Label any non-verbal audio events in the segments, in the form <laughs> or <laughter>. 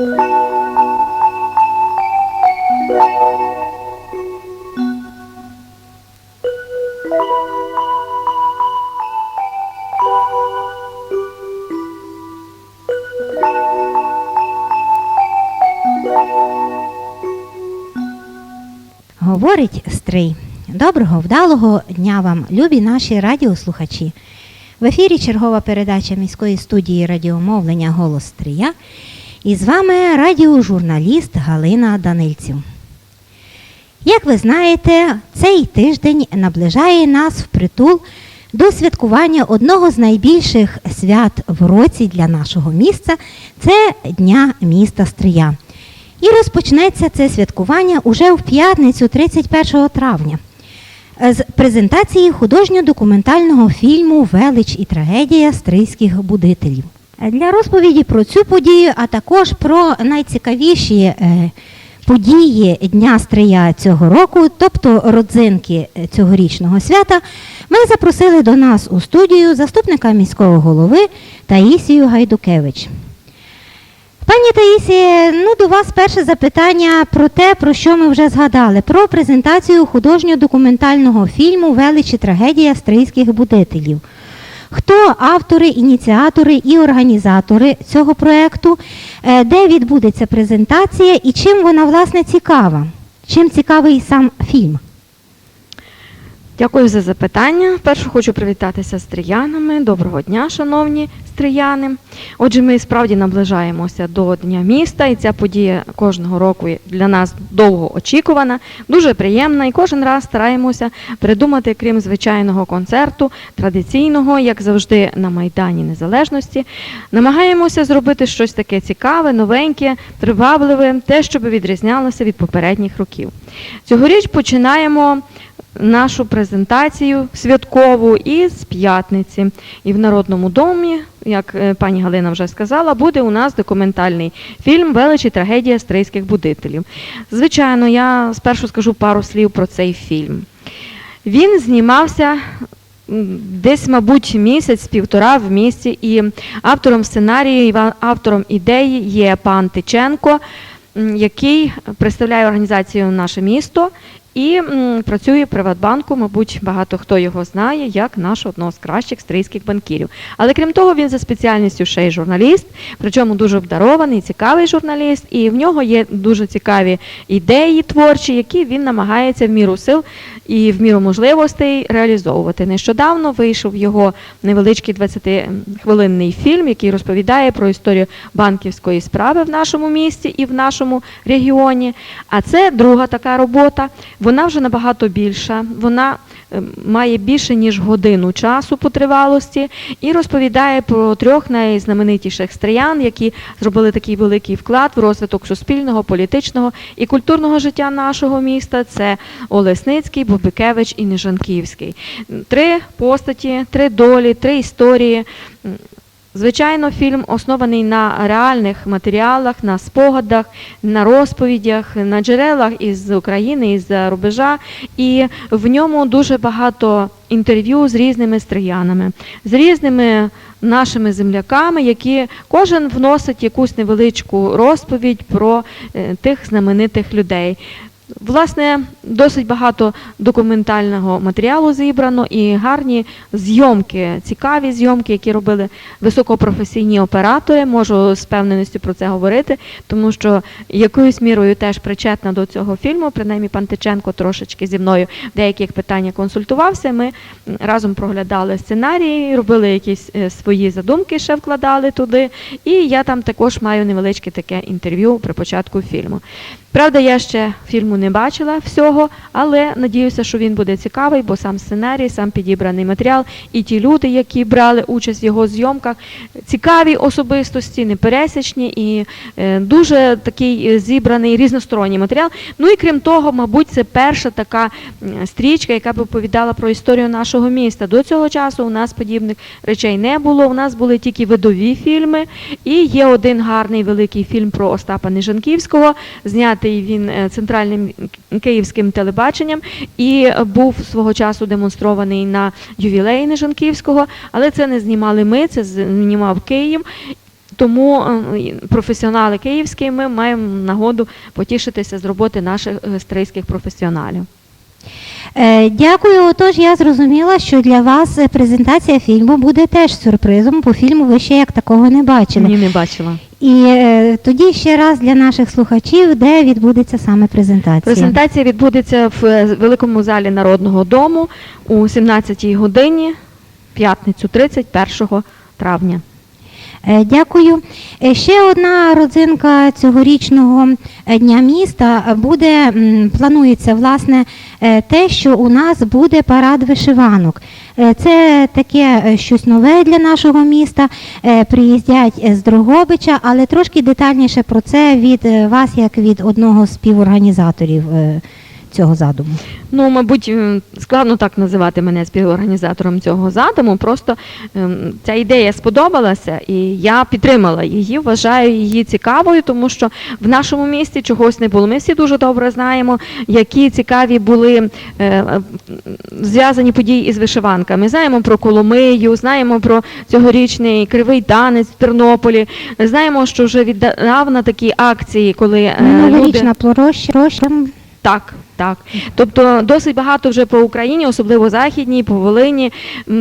Говорить Стрий. Доброго, вдалого дня вам, любі наші радіослухачі. В ефірі чергова передача міської студії радіомовлення Голос Стрия. І з вами радіожурналіст Галина Данильців. Як ви знаєте, цей тиждень наближає нас впритул до святкування одного з найбільших свят в році для нашого міста це Дня міста Стрия. І розпочнеться це святкування уже в п'ятницю, 31 травня, з презентації художньо-документального фільму Велич і трагедія стрийських будителів. Для розповіді про цю подію, а також про найцікавіші е, події Дня Стрия цього року, тобто родзинки е, цьогорічного свята, ми запросили до нас у студію заступника міського голови Таїсію Гайдукевич. Пані Таїсі, ну до вас перше запитання про те, про що ми вже згадали, про презентацію художньо-документального фільму Величі трагедія стрийських будителів. Хто автори, ініціатори і організатори цього проєкту, Е, де відбудеться презентація і чим вона власне цікава? Чим цікавий сам фільм? Дякую за запитання. Перше хочу привітатися з стріянами. Доброго дня, шановні стріяни. Отже, ми справді наближаємося до Дня міста, і ця подія кожного року для нас довго очікувана, дуже приємна. І кожен раз стараємося придумати, крім звичайного концерту, традиційного, як завжди, на Майдані Незалежності. Намагаємося зробити щось таке цікаве, новеньке, привабливе, те, щоб відрізнялося від попередніх років. Цьогоріч починаємо нашу презентацію святкову із п'ятниці. І в Народному домі, як е, пані Галина вже сказала, буде у нас документальний фільм Велич і трагедія стрийських будителів. Звичайно, я спершу скажу пару слів про цей фільм. Він знімався десь, мабуть, місяць-півтора в місті, і автором сценарію, автором ідеї є пан Тиченко, який представляє організацію наше місто і працює Приватбанку, мабуть, багато хто його знає, як наш одного з кращих стрийських банкірів. Але крім того, він за спеціальністю ще й журналіст, причому дуже обдарований, цікавий журналіст, і в нього є дуже цікаві ідеї творчі, які він намагається в міру сил і в міру можливостей реалізовувати. Нещодавно вийшов його невеличкий 20-хвилинний фільм, який розповідає про історію банківської справи в нашому місті і в нашому регіоні. А це друга така робота. Вона вже набагато більша. Вона е, має більше ніж годину часу по тривалості і розповідає про трьох найзнаменитіших стриян, які зробили такий великий вклад в розвиток суспільного, політичного і культурного життя нашого міста. Це Олесницький, Бобикевич і Нежанківський. Три постаті, три долі, три історії. Звичайно, фільм оснований на реальних матеріалах, на спогадах, на розповідях, на джерелах із України, із рубежа, і в ньому дуже багато інтерв'ю з різними стріянами, з різними нашими земляками, які кожен вносить якусь невеличку розповідь про е, тих знаменитих людей. Власне, досить багато документального матеріалу зібрано і гарні зйомки, цікаві зйомки, які робили високопрофесійні оператори. Можу з певненістю про це говорити, тому що якоюсь мірою теж причетна до цього фільму. Принаймні, пан Тиченко трошечки зі мною в деяких питаннях консультувався. Ми разом проглядали сценарії, робили якісь е, свої задумки, ще вкладали туди. І я там також маю невеличке таке інтерв'ю при початку фільму. Правда, я ще фільму не бачила всього, але надіюся, що він буде цікавий, бо сам сценарій, сам підібраний матеріал, і ті люди, які брали участь в його зйомках, цікаві особистості, непересічні і е, дуже такий е, зібраний різносторонній матеріал. Ну і крім того, мабуть, це перша така стрічка, яка б оповідала про історію нашого міста. До цього часу у нас подібних речей не було. У нас були тільки видові фільми, і є один гарний великий фільм про Остапа Нежанківського, знятий він е, центральним київським телебаченням і е, був свого часу демонстрований на ювілеї Нежанківського, але це не знімали ми, це знімав Київ. тому е, професіонали київські ми маємо нагоду потішитися з роботи наших стрийських професіоналів. Дякую. Отож, я зрозуміла, що для вас презентація фільму буде теж сюрпризом, бо фільму ви ще як такого не бачили. Ні, не бачила. І е, тоді ще раз для наших слухачів, де відбудеться саме презентація. Презентація відбудеться в е, великому залі Народного дому у 17-й годині, п'ятницю 31 травня. Е, Дякую. Е, Ще одна родзинка цьогорічного дня міста буде, планується власне те, що у нас буде парад вишиванок. Е, Це таке е, щось нове для нашого міста. Е, Приїздять з Дрогобича, але трошки детальніше про це від вас, як від одного з співорганізаторів цього задуму. Ну, мабуть, складно так називати мене співорганізатором цього задуму. Просто ем, ця ідея сподобалася, і я підтримала її, вважаю її цікавою, тому що в нашому місті чогось не було. Ми всі дуже добре знаємо, які цікаві були е, е, зв'язані події із вишиванками. Знаємо про Коломию, знаємо про цьогорічний кривий танець в Тернополі. Знаємо, що вже віддавна такі акції, коли е, люди... Площа. Так, так. Тобто досить багато вже по Україні, особливо західній, по Волині,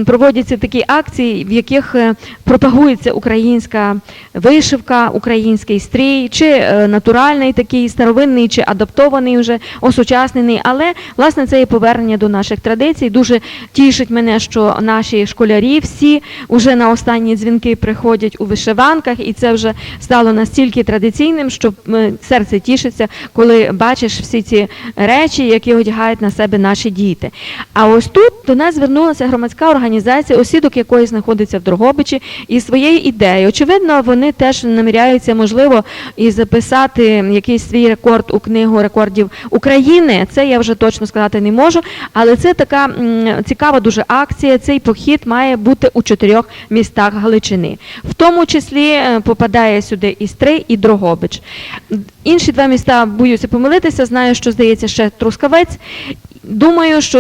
проводяться такі акції, в яких е, пропагується українська вишивка, український стрій, чи е, натуральний такий старовинний, чи адаптований вже осучаснений. Але власне це і повернення до наших традицій. Дуже тішить мене, що наші школярі всі вже на останні дзвінки приходять у вишиванках, і це вже стало настільки традиційним, що е, серце тішиться, коли бачиш всі ці речі, які одягають на себе наші діти. А ось тут до нас звернулася громадська організація, осідок якої знаходиться в Дрогобичі, і своєю ідеєю. Очевидно, вони теж наміряються, можливо, і записати якийсь свій рекорд у книгу рекордів України. Це я вже точно сказати не можу. Але це така цікава дуже акція. Цей похід має бути у чотирьох містах Галичини. В тому числі е, попадає сюди і Стрий, і Дрогобич. Інші два міста боюся помилитися. Знаю, що здається ще Трускавець. Думаю, що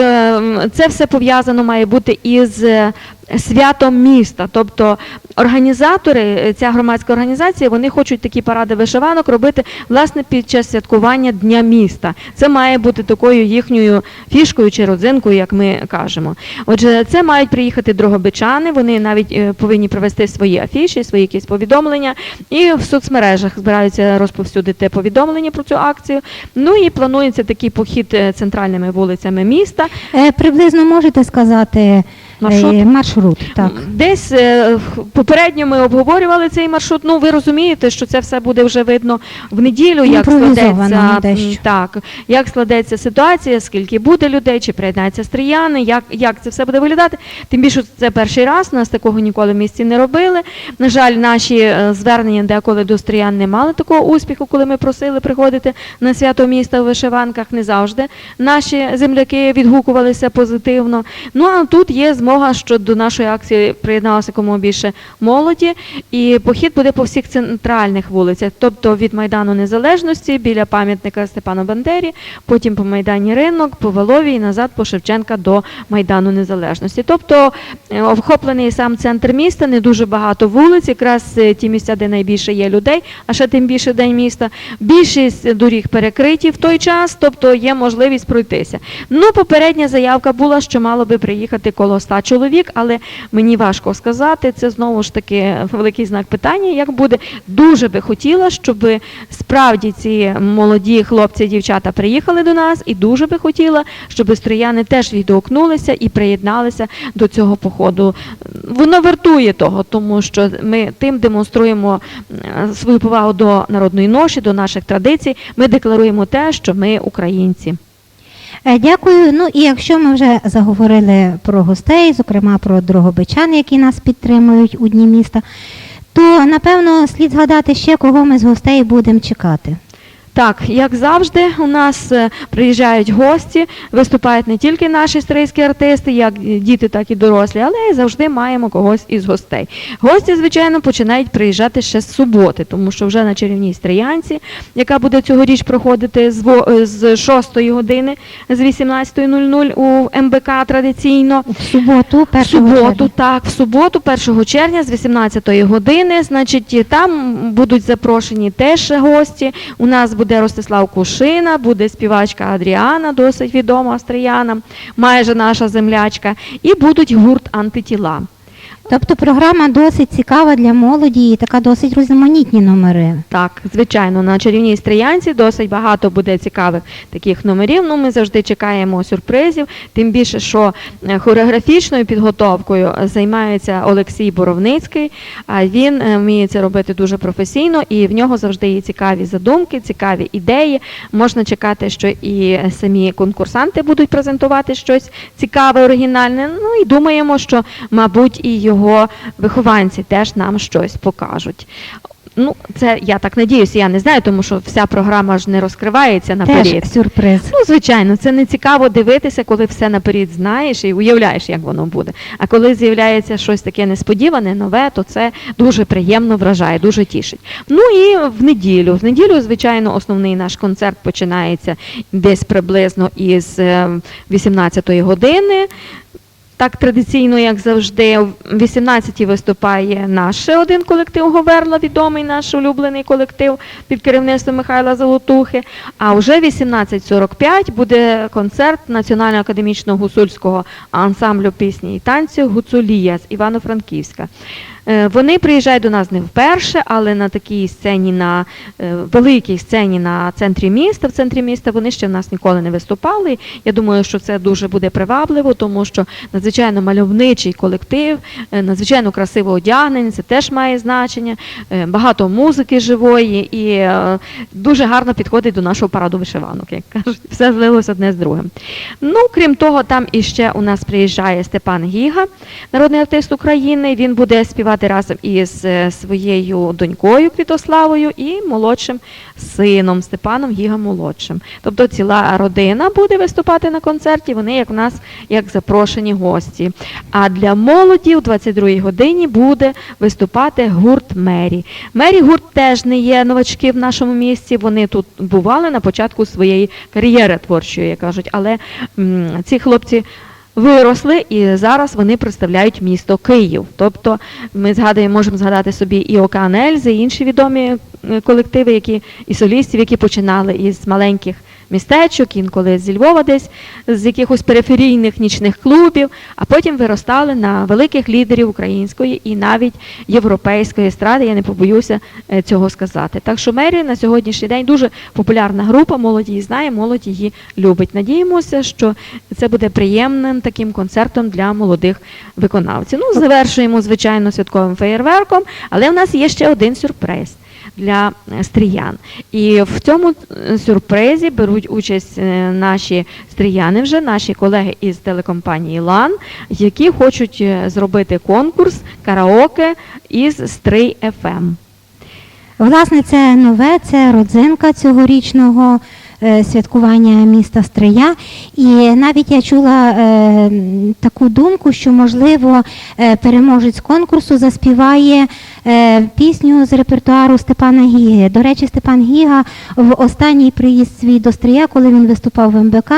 це все пов'язано має бути із е, святом міста. Тобто організатори, е, ця громадська організація, вони хочуть такі паради вишиванок робити власне під час святкування Дня міста. Це має бути такою їхньою фішкою чи родзинкою, як ми кажемо. Отже, це мають приїхати дрогобичани, вони навіть е, повинні привезти свої афіші, свої якісь повідомлення, і в соцмережах збираються розповсюдити повідомлення про цю акцію. Ну і планується такий похід центральними вулицями міста. Е, Приблизно можете сказати е, Маршрут? маршрут так. Десь е, попередньо ми обговорювали цей маршрут. Ну, ви розумієте, що це все буде вже видно в неділю, як складеться, дещо. так, як складеться ситуація, скільки буде людей, чи приєднаються стріяни, як, як це все буде виглядати. Тим більше це перший раз, нас такого ніколи в місті не робили. На жаль, наші е, звернення деколи до стріян не мали такого успіху, коли ми просили приходити на свято міста в вишиванках. Не завжди наші земляки відгукувалися позитивно. Ну а тут є змога, що до нашої акції приєдналося кому більше молоді, і похід буде по всіх центральних вулицях, тобто від Майдану Незалежності біля пам'ятника Степану Бандері, потім по Майдані Ринок, по Волові і назад по Шевченка до Майдану Незалежності. Тобто е, охоплений сам центр міста, не дуже багато вулиць, якраз е, ті місця, де найбільше є людей, а ще тим більше день міста. Більшість доріг перекриті в той час, тобто є можливість пройтися. Ну, попередня заявка була, що мало би приїхати коло 100 чоловік, але мені важко сказати. Це знову ж таки великий знак питання. Як буде дуже би хотіла, щоб справді ці молоді хлопці і дівчата приїхали до нас, і дуже би хотіла, щоб строяни теж відгукнулися і приєдналися до цього походу. Воно вартує того, тому що ми тим демонструємо е, свою повагу до народної ноші, до наших традицій. Ми декларуємо те, що ми українці. Е, Дякую. Ну і якщо ми вже заговорили про гостей, зокрема про дрогобичан, які нас підтримують у Дні міста, то напевно слід згадати ще, кого ми з гостей будемо чекати. Так, як завжди, у нас е, приїжджають гості, виступають не тільки наші стрийські артисти, як діти, так і дорослі, але й завжди маємо когось із гостей. Гості, звичайно, починають приїжджати ще з суботи, тому що вже на чарівній стріянці, яка буде цьогоріч проходити з во- е, 6 години, з 18.00 у МБК традиційно. В суботу, В 1 суботу, червня. так, в суботу, 1 червня з 18 години. Значить, там будуть запрошені теж гості. У нас буде Ростислав Кушина, буде співачка Адріана, досить відома Астріяна, майже наша землячка, і будуть гурт антитіла. Тобто програма досить цікава для молоді і така досить різноманітні номери. Так, звичайно, на чарівній стріянці досить багато буде цікавих таких номерів. Ну, ми завжди чекаємо сюрпризів. Тим більше, що е, хореографічною підготовкою займається Олексій Боровницький. А він е, вміє це робити дуже професійно, і в нього завжди є цікаві задумки, цікаві ідеї. Можна чекати, що і самі конкурсанти будуть презентувати щось цікаве, оригінальне. Ну і думаємо, що, мабуть, і його вихованці теж нам щось покажуть. Ну, це я так надіюся, я не знаю, тому що вся програма ж не розкривається наперед. Теж сюрприз. Ну, звичайно, це не цікаво дивитися, коли все наперед знаєш і уявляєш, як воно буде. А коли з'являється щось таке несподіване, нове, то це дуже приємно вражає, дуже тішить. Ну і в неділю. В неділю, звичайно, основний наш концерт починається десь приблизно із е, 18-ї години. Так традиційно, як завжди, о 18-й виступає наш один колектив Говерла, відомий наш улюблений колектив під керівництвом Михайла Золотухи. А вже 18.45 буде концерт Національного академічного гусульського ансамблю пісні і танців Гуцулія з Івано-Франківська. Е, Вони приїжджають до нас не вперше, але на такій сцені, на е, великій сцені на центрі міста. В центрі міста вони ще в нас ніколи не виступали. Я думаю, що це дуже буде привабливо, тому що надзвичайно мальовничий колектив, е, надзвичайно красиво одягнені, це теж має значення. Багато музики живої і дуже гарно підходить до нашого параду вишиванок, як кажуть. Все злилося одне з другим. Ну, крім того, там іще у нас приїжджає Степан Гіга, народний артист України. Він буде співати разом із е, своєю донькою Квітославою і молодшим сином Степаном Гіга молодшим. Тобто ціла родина буде виступати на концерті. Вони як в нас як запрошені гості. А для молоді у 22-й годині буде виступати гурт Мері. Мері гурт теж не є новачки в нашому місті. Вони тут бували на початку своєї кар'єри творчої, як кажуть. Але м, ці хлопці виросли і зараз вони представляють місто Київ. Тобто ми згадуємо, можемо згадати собі і Окан Ельзи, і інші відомі е, колективи, які і солістів, які починали із маленьких містечок, інколи зі Львова десь з якихось периферійних нічних клубів, а потім виростали на великих лідерів української і навіть європейської естради. Я не побоюся е, цього сказати. Так що Мері на сьогоднішній день дуже популярна група, молодь її знає, молодь її любить. Надіємося, що це буде приємним таким концертом для молодих виконавців. Ну, завершуємо, звичайно, святковим феєрверком, але в нас є ще один сюрприз. Для е, стріян. І в цьому е, сюрпризі беруть участь е, наші стріяни вже, наші колеги із телекомпанії LAN, які хочуть зробити конкурс караоке із Стрий. FM. Власне, це нове, це родзинка цьогорічного святкування міста Стрия. І навіть я чула е, таку думку, що можливо переможець конкурсу заспіває пісню з репертуару Степана Гіги. До речі, Степан Гіга в останній приїзд свій до Стрия, коли він виступав в МБК,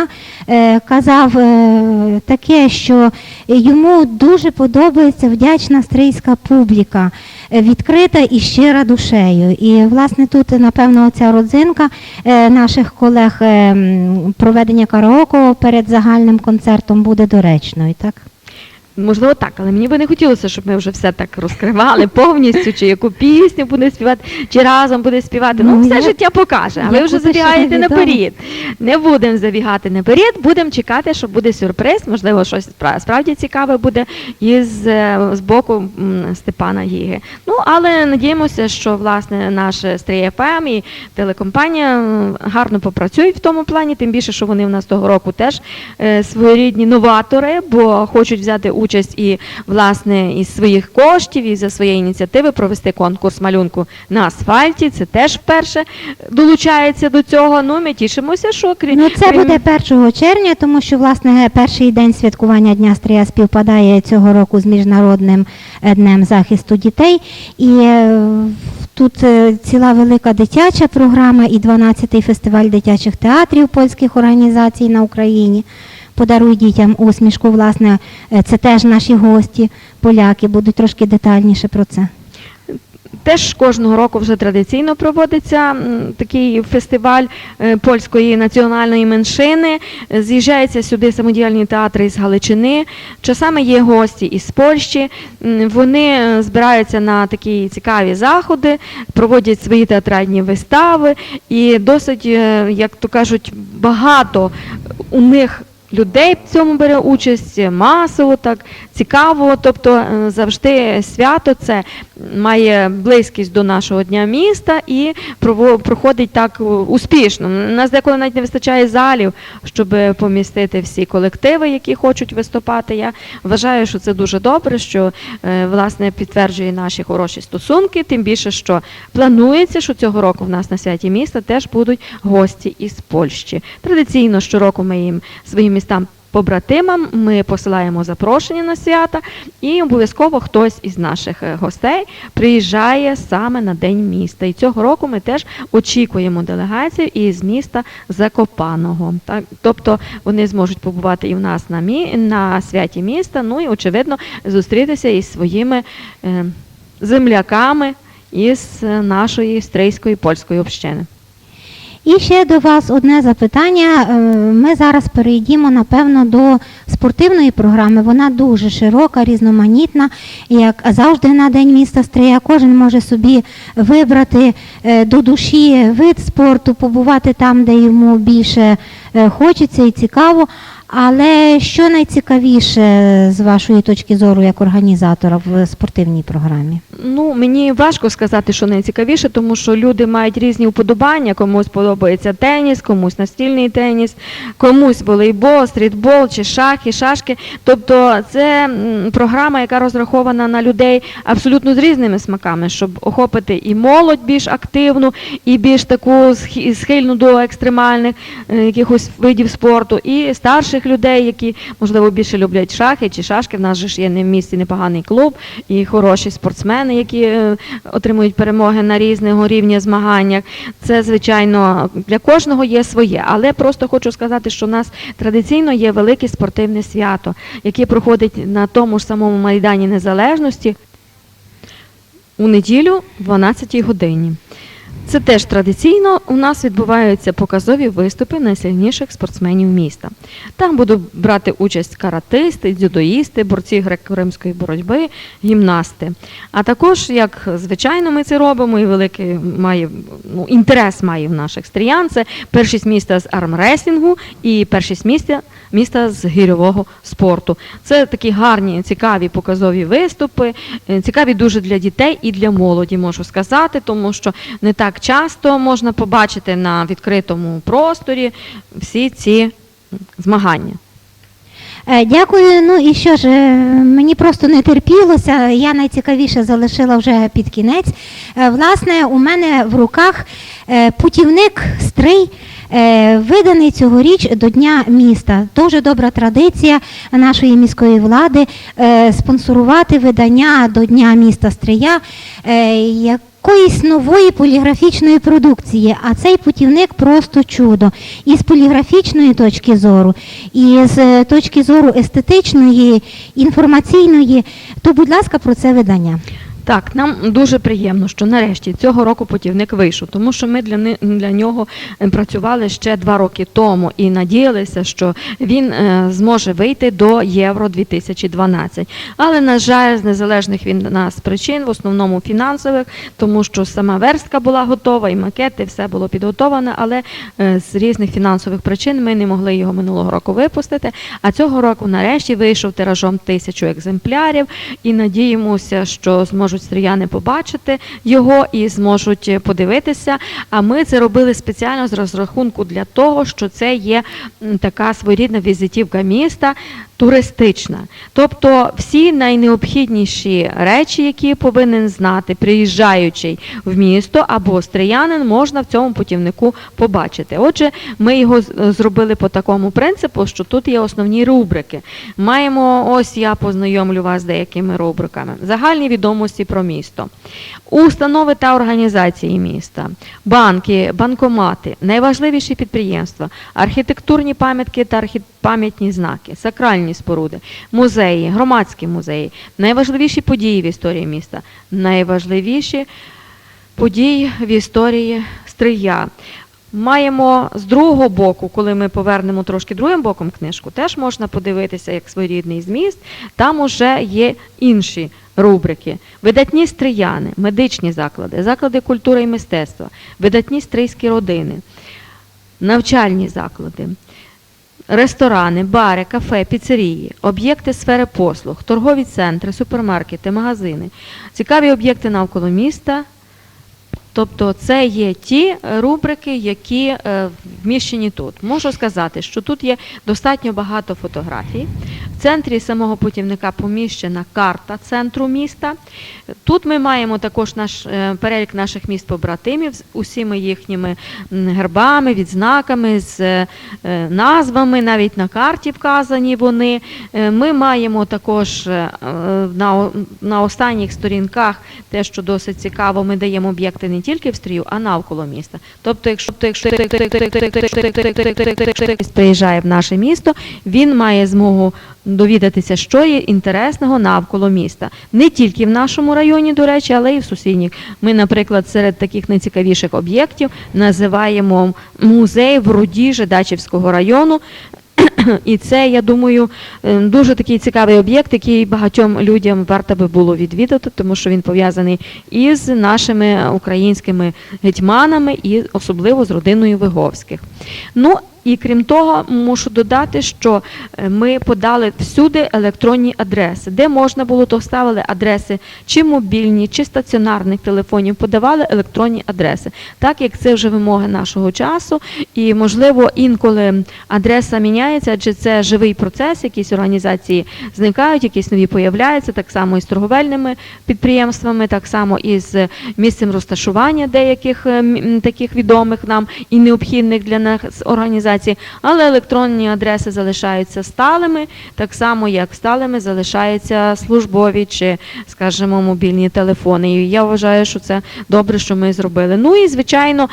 е, казав е, таке, що йому дуже подобається вдячна стрийська публіка е, відкрита і щира душею. І власне тут, напевно, ця родзинка е, наших колег е, проведення караоке перед загальним концертом буде доречною, так? Можливо, так, але мені би не хотілося, щоб ми вже все так розкривали <laughs> повністю, чи яку пісню буде співати, чи разом буде співати. Ну, Ну, все я- життя покаже, а ви вже забігаєте невідомо. наперед. Не будемо забігати наперед, будемо чекати, що буде сюрприз, можливо, щось спра- справді цікаве буде із е, з боку м, Степана Гіги. Ну, але надіємося, що власне наш Стрій ФМ і телекомпанія м, гарно попрацюють в тому плані, тим більше, що вони в нас того року теж е, своєрідні новатори, бо хочуть взяти участь і власне із своїх коштів, і за своєї ініціативи провести конкурс малюнку на асфальті. Це теж вперше долучається до цього. Ну, ми тішимося, що крім Ну, це буде 1 червня, тому що власне перший день святкування Дня Стрия співпадає цього року з міжнародним е, днем захисту дітей. І е, тут е, ціла велика дитяча програма і 12-й фестиваль дитячих театрів польських організацій на Україні. Подаруй дітям усмішку. Власне, е, це теж наші гості, поляки, будуть трошки детальніше про це. Теж кожного року вже традиційно проводиться такий фестиваль е, польської національної меншини. З'їжджаються сюди самодіяльні театри із Галичини. Часами є гості із Польщі. Вони е, збираються на такі цікаві заходи, проводять свої театральні вистави, і досить, як то кажуть, багато у них. Людей в цьому бере участь масово, так цікаво. Тобто е, завжди свято це має близькість до нашого дня міста і проходить так е, успішно. У нас деколи навіть не вистачає залів, щоб помістити всі колективи, які хочуть виступати. Я вважаю, що це дуже добре, що е, власне підтверджує наші хороші стосунки. Тим більше, що планується, що цього року в нас на святі міста теж будуть гості із Польщі. Традиційно щороку ми їм своїм містам. Побратимам ми посилаємо запрошення на свята, і обов'язково хтось із наших е, гостей приїжджає саме на день міста. І цього року ми теж очікуємо делегацію із міста Закопаного. Так, тобто вони зможуть побувати і в нас на мі на святі міста. Ну і очевидно зустрітися із своїми е, земляками із е, нашої стрийської польської общини. І ще до вас одне запитання. Е, Ми зараз перейдімо, напевно, до спортивної програми. Вона дуже широка, різноманітна. Як завжди на День міста Стрия, кожен може собі вибрати е, до душі вид спорту, побувати там, де йому більше е, хочеться і цікаво. Але що найцікавіше з вашої точки зору як організатора в спортивній програмі? Ну, мені важко сказати, що найцікавіше, тому що люди мають різні вподобання. Комусь подобається теніс, комусь настільний теніс, комусь волейбол, стрітбол чи шахи, шашки. Тобто це програма, яка розрахована на людей абсолютно з різними смаками, щоб охопити і молодь більш активну, і більш таку схильну до екстремальних е, якихось видів спорту, і старших людей, які можливо більше люблять шахи чи шашки. В нас же ж є в місті непоганий клуб і хороші спортсмени, які е, отримують перемоги на різного рівня змаганнях. Це звичайно для кожного є своє, але просто хочу сказати, що у нас традиційно є велике спортивне свято, яке проходить на тому ж самому майдані Незалежності у неділю, в 12 годині. Це теж традиційно у нас відбуваються показові виступи найсильніших спортсменів міста. Там будуть брати участь каратисти, дзюдоїсти, борці греко-римської боротьби, гімнасти. А також, як звичайно, ми це робимо, і великий має ну, інтерес має в наших стріян. Це першість міста з армреслінгу і першість міста, міста з гірьового спорту. Це такі гарні, цікаві показові виступи, е, цікаві дуже для дітей і для молоді, можу сказати, тому що не так часто можна побачити на відкритому просторі всі ці змагання. Е, Дякую. Ну і що ж, е, мені просто не терпілося. Я найцікавіше залишила вже під кінець. Е, Власне, у мене в руках путівник стрий. Виданий цьогоріч до Дня міста. Дуже добра традиція нашої міської влади спонсорувати видання до Дня міста Стрия якоїсь нової поліграфічної продукції. А цей путівник просто чудо. І з поліграфічної точки зору, і з е, точки зору естетичної, інформаційної, то, будь ласка, про це видання. Так, нам дуже приємно, що нарешті цього року путівник вийшов, тому що ми для, для нього е, працювали ще два роки тому і надіялися, що він е, зможе вийти до Євро 2012. Але, на жаль, з незалежних від нас причин, в основному фінансових, тому що сама верстка була готова, і макети, все було підготоване, але е, з різних фінансових причин ми не могли його минулого року випустити. А цього року нарешті вийшов тиражом тисячу екземплярів і надіємося, що зможуть стріяни побачити його і зможуть е, подивитися. А ми це робили спеціально з розрахунку для того, що це є така своєрідна візитівка міста. туристична. Тобто всі найнеобхідніші речі, які повинен знати приїжджаючий в місто або стріянин, можна в цьому путівнику побачити. Отже, ми його зробили по такому принципу, що тут є основні рубрики. Маємо, ось я познайомлю вас з деякими рубриками. Загальні відомості про місто, установи та організації міста, банки, банкомати, найважливіші підприємства, архітектурні пам'ятки та пам'ятні знаки, сакральні споруди, музеї, громадські музеї, найважливіші події в історії міста, найважливіші події в історії Стрия. Маємо з другого боку, коли ми повернемо трошки другим боком книжку, теж можна подивитися як своєрідний зміст. Там уже є інші рубрики: видатні стрияни, медичні заклади, заклади культури і мистецтва, видатні стрийські родини, навчальні заклади. Ресторани, бари, кафе, піцерії, об'єкти сфери послуг, торгові центри, супермаркети, магазини, цікаві об'єкти навколо міста. Тобто це є ті е, рубрики, які е, вміщені тут. Можу сказати, що тут є достатньо багато фотографій. В центрі самого путівника поміщена карта центру міста. Тут ми маємо також наш е, перелік наших міст побратимів з усіми їхніми гербами, відзнаками, з назвами, навіть на карті вказані вони. Ми маємо також на останніх сторінках те, що досить цікаво, ми даємо об'єкти не тільки в стрію, а навколо міста. Тобто, якщо приїжджає в наше місто, він має змогу довідатися, що є інтересного навколо міста. Не тільки в нашому районі, до речі, але й в сусідніх. Ми, наприклад, серед таких найцікавіших об'єктів називаємо музей в Руді Жидачівського району. <clears throat> І це, я думаю, е, дуже такий цікавий об'єкт, який багатьом людям варто би було відвідати, тому що він пов'язаний із нашими українськими гетьманами і особливо з родиною Виговських. Ну і крім того, мушу додати, що е, ми подали всюди електронні адреси, де можна було, то ставили адреси чи мобільні, чи стаціонарних телефонів, подавали електронні адреси, так як це вже вимоги нашого часу, і можливо інколи адреса міняється, адже це живий процес, якісь організації зникають, якісь нові появляються, так само і з торговельними підприємствами, так само і з місцем розташування деяких е, таких відомих нам і необхідних для нас організацій, але електронні адреси залишаються сталими, так само як сталими залишаються службові чи, скажімо, мобільні телефони. І я вважаю, що це добре, що ми зробили. Ну і звичайно,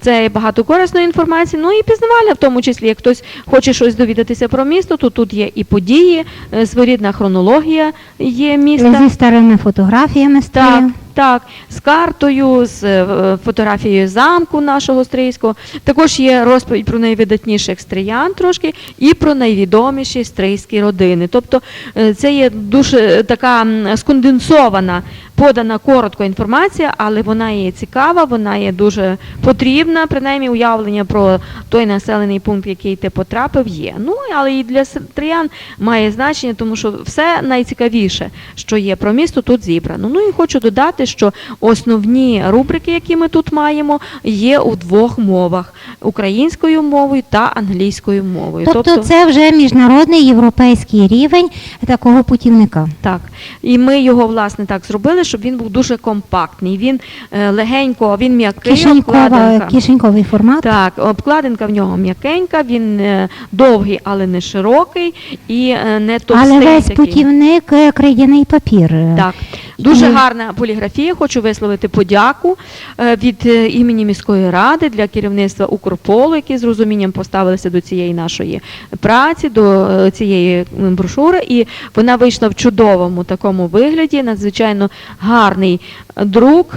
це багато корисної інформації, ну і пізнавальна, в тому числі, як хтось хоче щось довідатися про місто, то тут є і події, е, своєрідна хронологія є міста. Зі старими фотографіями Так. Так, з картою, з е, фотографією замку нашого стрийського. Також є розповідь про найвидатніших стриян трошки і про найвідоміші стрийські родини. Тобто е, це є дуже е, така сконденсована, подана коротко інформація, але вона є цікава, вона є дуже потрібна, принаймні уявлення про той населений пункт, в який ти потрапив, є. Ну, але і для стриян має значення, тому що все найцікавіше, що є про місто, тут зібрано. Ну і хочу додати, що основні рубрики, які ми тут маємо, є у двох мовах: українською мовою та англійською мовою. Тобто це вже міжнародний європейський рівень такого путівника. Так, і ми його власне так зробили, щоб він був дуже компактний. Він е, легенько, він м'який, Кишенькова, обкладинка. кишеньковий формат. Так, обкладинка в нього м'якенька, він е, довгий, але не широкий і е, не товстий. Але весь такий. путівник крейдяний папір. Так, дуже гарна поліграфія. Хочу висловити подяку е, від е, імені міської ради для керівництва Укрполу, які з розумінням поставилися до цієї нашої праці, до е, цієї брошури. І вона вийшла в чудовому такому вигляді, надзвичайно гарний друк,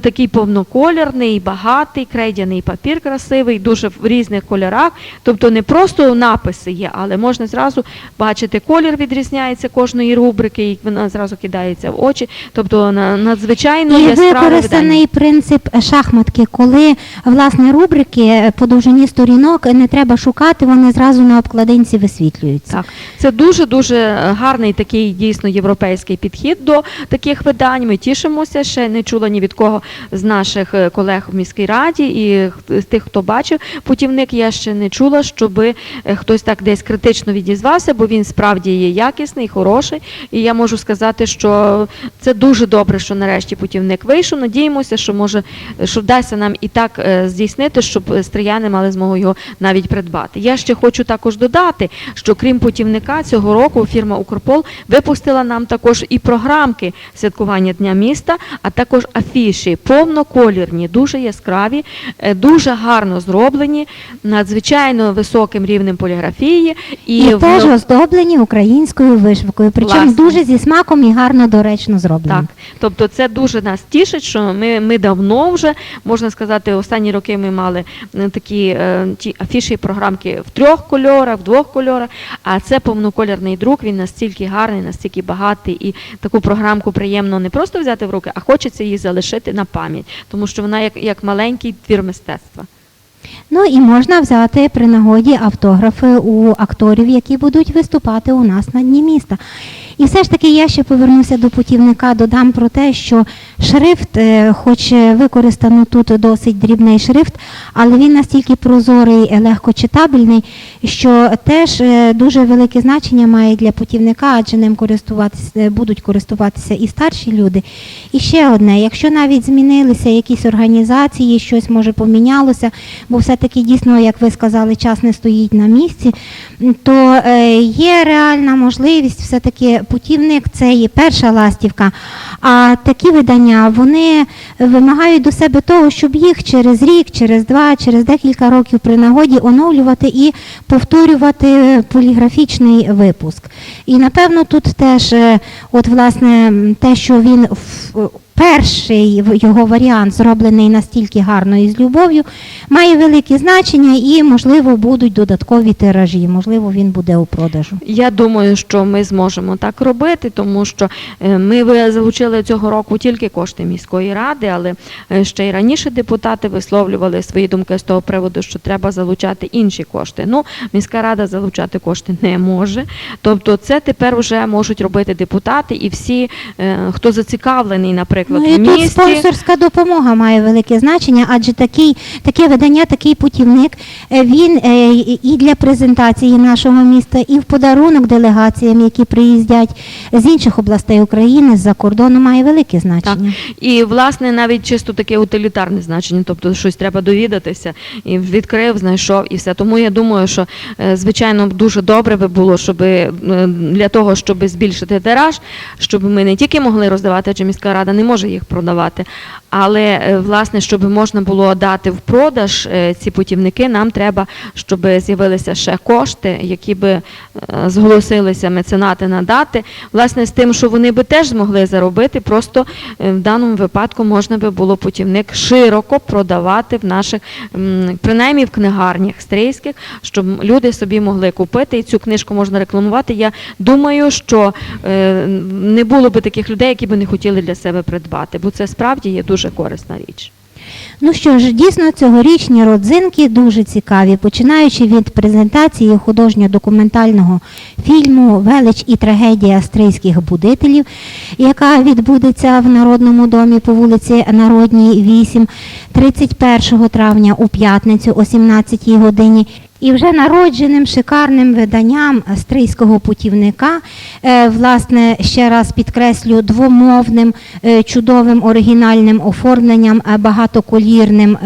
такий повноколірний, багатий, крейдяний папір красивий, дуже в різних кольорах. Тобто не просто написи є, але можна зразу бачити, колір відрізняється кожної рубрики, і вона зразу кидається в очі. Тобто на- надзвичайно І видання. використаний принцип шахматки, коли власне рубрики по довжині сторінок не треба шукати, вони зразу на обкладинці висвітлюються. Так, це дуже дуже гарний такий дійсно європейський підхід до таких видань. Ми тішимося. Ще не чула ні від нікого з наших е, колег в міській раді і з тих, хто бачив путівник, я ще не чула, щоб хтось так десь критично відізвався, бо він справді є якісний, хороший. І я можу сказати, що це дуже добре, що нарешті путівник вийшов. Надіємося, що може що вдасться нам і так е, здійснити, щоб е, стріяни мали змогу його навіть придбати. Я ще хочу також додати, що крім путівника цього року фірма Укрпол випустила нам також і програмки святкування Дня міста, а також афіші, повноколірні, дуже яскраві, е, дуже гарно зроблені, надзвичайно високим рівнем поліграфії І, в- теж оздоблені українською вишивкою, причому Власне. дуже зі смаком і гарно доречно зроблені. Так, тобто це дуже нас тішить, що ми, ми давно вже можна сказати, останні роки ми мали е, такі е, ті афіші, програмки в трьох кольорах, в двох кольорах. А це повнокольорний друк. Він настільки гарний, настільки багатий, і таку програмку приємно не просто взяти в руки, а хочеться її залишити на пам'ять, тому що вона як, як маленький твір мистецтва. Ну і можна взяти при нагоді автографи у акторів, які будуть виступати у нас на дні міста. І все ж таки я ще повернуся до путівника, додам про те, що шрифт, е, хоч використано тут досить дрібний шрифт, але він настільки прозорий, е, легкочитабельний, що теж е, дуже велике значення має для путівника, адже ним користуватися будуть користуватися і старші люди. І ще одне, якщо навіть змінилися якісь організації, щось може помінялося, бо все-таки дійсно, як ви сказали, час не стоїть на місці, то є реальна можливість, все-таки путівник це є перша ластівка, а такі видання вони вимагають до себе того, щоб їх через рік, через два, через декілька років при нагоді оновлювати і повторювати поліграфічний випуск. І напевно тут теж, е, от власне, те, що він в- перший його варіант зроблений настільки гарно і з любов'ю, має велике значення і, можливо, будуть додаткові тиражі, можливо, він буде у продажу. Я думаю, що ми зможемо так робити, тому що е, ми залучили цього року тільки кошти міської ради, але е, ще й раніше депутати висловлювали свої думки з того приводу, що треба залучати інші кошти. Ну, міська рада залучати кошти не може. Тобто, це тепер вже можуть робити депутати і всі, е, хто зацікавлений, наприклад, Ну і в тут спонсорська допомога має велике значення, адже такий, таке видання, такий путівник, е, він е, і для презентації нашого міста, і в подарунок делегаціям, які приїздять з інших областей України, з-за кордону, має велике значення. І власне навіть чисто таке утилітарне значення, тобто щось треба довідатися, і відкрив, знайшов і все. Тому я думаю, що е, звичайно дуже добре би було, щоб для того, щоб збільшити тираж, щоб ми не тільки могли роздавати, адже міська рада не може їх продавати, але е, власне, щоб можна було дати в продаж е, ці путівники, нам треба, щоб з'явилися ще кошти, які би е, зголосилися меценати надати. Власне, з тим, що вони би теж змогли заробити, просто в даному випадку можна би було путівник широко продавати в наших, принаймні в книгарнях стрийських, щоб люди собі могли купити і цю книжку можна рекламувати. Я думаю, що не було би таких людей, які би не хотіли для себе придбати, бо це справді є дуже корисна річ. Ну що ж, дійсно, цьогорічні родзинки дуже цікаві, починаючи від презентації художньо-документального фільму Велич і трагедія стрийських будителів, яка відбудеться в Народному домі по вулиці Народній 8, 31 травня у п'ятницю о 17 годині. І вже народженим шикарним виданням стрийського путівника, е, власне, ще раз підкреслю, двомовним, е, чудовим оригінальним оформленням, е, багатоколірним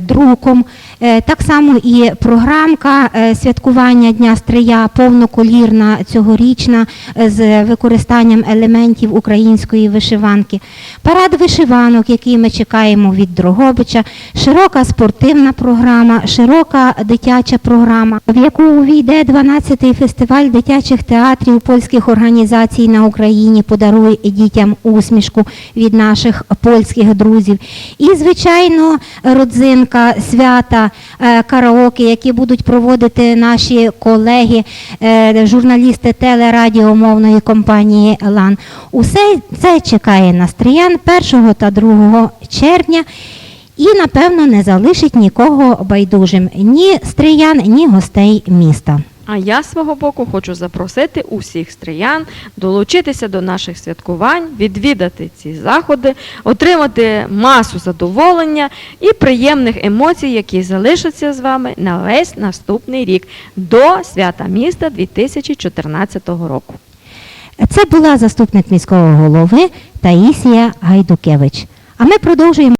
друком. Е, Так само і програмка е, святкування Дня Стрия повноколірна цьогорічна е, з використанням елементів української вишиванки. Парад вишиванок, який ми чекаємо від Дрогобича, широка спортивна програма, широка дитяча програма, в яку увійде 12-й фестиваль дитячих театрів польських організацій на Україні «Подаруй дітям усмішку від наших польських друзів. І, звичайно, родзинка свята караоке, які будуть проводити наші колеги, е, журналісти телерадіомовної компанії Лан. Усе це чекає на стріян 1 та 2 червня. І, напевно, не залишить нікого байдужим ні стриян, ні гостей міста. А я свого боку хочу запросити усіх стріян долучитися до наших святкувань, відвідати ці заходи, отримати масу задоволення і приємних емоцій, які залишаться з вами на весь наступний рік до свята міста 2014 року. Це була заступник міського голови Таїсія Гайдукевич. А ми продовжуємо.